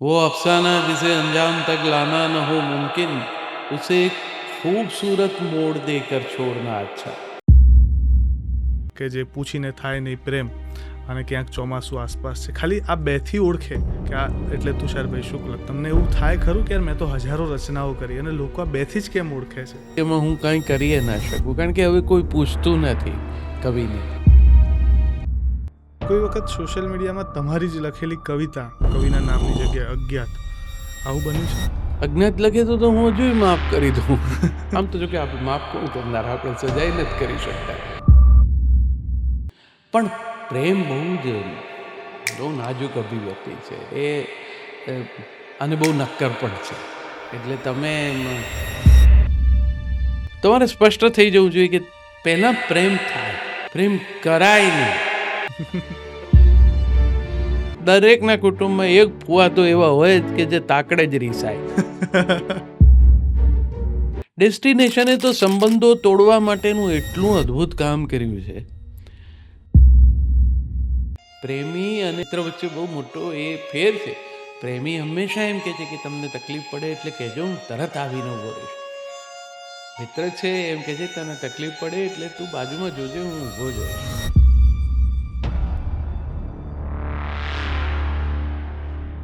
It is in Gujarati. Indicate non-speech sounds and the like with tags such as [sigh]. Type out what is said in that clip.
वो अफसाना जिसे अंजाम तक लाना न हो मुमकिन उसे एक खूबसूरत मोड़ देकर छोड़ना अच्छा કે જે પૂછીને થાય નહીં પ્રેમ અને ક્યાંક ચોમાસું આસપાસ છે ખાલી આ બેથી ઓળખે કે આ એટલે તુષારભાઈ શુક્લ તમને એવું થાય ખરું કે યાર મેં તો હજારો રચનાઓ કરી અને લોકો આ બેથી જ કેમ ઓળખે છે એમાં હું કાંઈ કરીએ ના શકું કારણ કે હવે કોઈ પૂછતું નથી કવિને કોઈ વખત સોશિયલ મીડિયામાં તમારી જ લખેલી કવિતા, કવિના નામની જગ્યાએ અજ્ઞાત, આવું બન્યું છે? અજ્ઞાત લખે તો હું હજુ માફ કરી દઉં. આમ તો જો કે આપણે માફ કોણ કરનાર? આપણે સજાઈ નથી કરી શકતા. પણ પ્રેમ બહુ જ, બહુ નાજુક અભિવ્યક્તિ છે. એ અને બહુ નક્કર પણ છે. એટલે તમે તમારે સ્પષ્ટ થઈ જવું જોઈએ કે પહેલાં પ્રેમ થાય, પ્રેમ કરાય નહીં. [laughs] દરેકના કુટુંબમાં એક ફુવા તો એવા હોય જ કે જે તાકડે જ રીસાય. [laughs] ડેસ્ટિનેશને તો સંબંધો તોડવા માટેનું એટલું અદ્ભુત કામ કર્યું છે. પ્રેમી અને મિત્ર વચ્ચે બહુ મોટો એ ફેર છે. પ્રેમી હંમેશા એમ કહે છે કે તમને તકલીફ પડે એટલે કહેજો હું તરત આવીને ઊભો રહીશ. મિત્ર છે એમ કહે છે તને તકલીફ પડે એટલે તું બાજુમાં જોજે હું ઊભો જ રહીશ.